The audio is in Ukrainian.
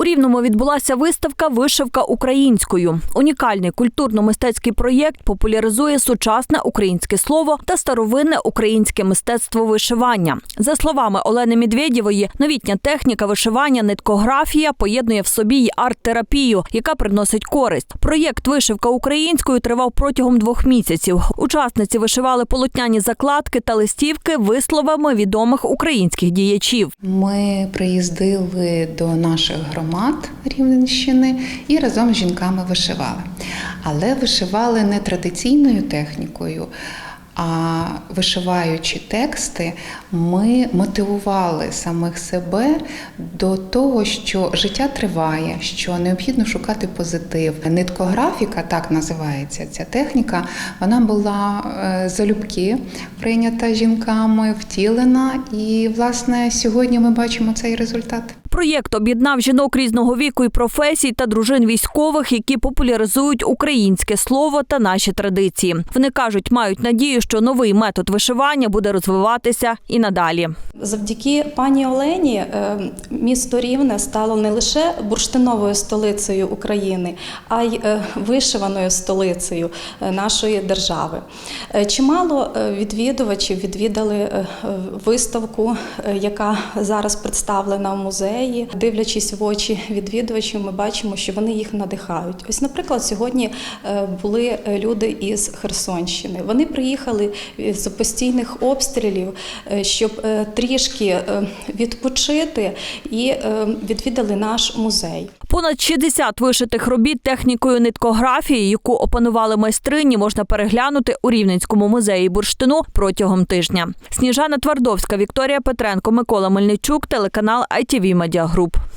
У Рівному відбулася виставка Вишивка українською. Унікальний культурно-мистецький проєкт популяризує сучасне українське слово та старовинне українське мистецтво вишивання. За словами Олени Медведєвої, новітня техніка вишивання ниткографія поєднує в собі й арт-терапію, яка приносить користь. Проєкт Вишивка українською тривав протягом двох місяців. Учасниці вишивали полотняні закладки та листівки висловами відомих українських діячів. Ми приїздили до наших громад Рівненщини і разом з жінками вишивали. Але вишивали не традиційною технікою. А вишиваючи тексти, ми мотивували самих себе до того, що життя триває, що необхідно шукати позитив. Ниткографіка, так називається ця техніка, вона була е, залюбки прийнята жінками, втілена. І, власне, сьогодні ми бачимо цей результат. Проєкт об'єднав жінок різного віку і професій та дружин військових, які популяризують українське слово та наші традиції. Вони кажуть, мають надію, що новий метод вишивання буде розвиватися і надалі. Завдяки пані Олені е, місто Рівне стало не лише бурштиновою столицею України, а й е, вишиваною столицею е, нашої держави. Чимало відвідувачів відвідали виставку, яка зараз представлена в музеї. Дивлячись в очі відвідувачів, ми бачимо, що вони їх надихають. Ось, наприклад, сьогодні е, були люди із Херсонщини. Вони приїхали з постійних обстрілів, е, щоб е, трішки е, відпочити і е, відвідали наш музей. Понад 60 вишитих робіт технікою ниткографії, яку опанували майстрині, можна переглянути у Рівненському музеї бурштину протягом тижня. Сніжана Твардовська, Вікторія Петренко, Микола Мельничук, телеканал ITV Media Group.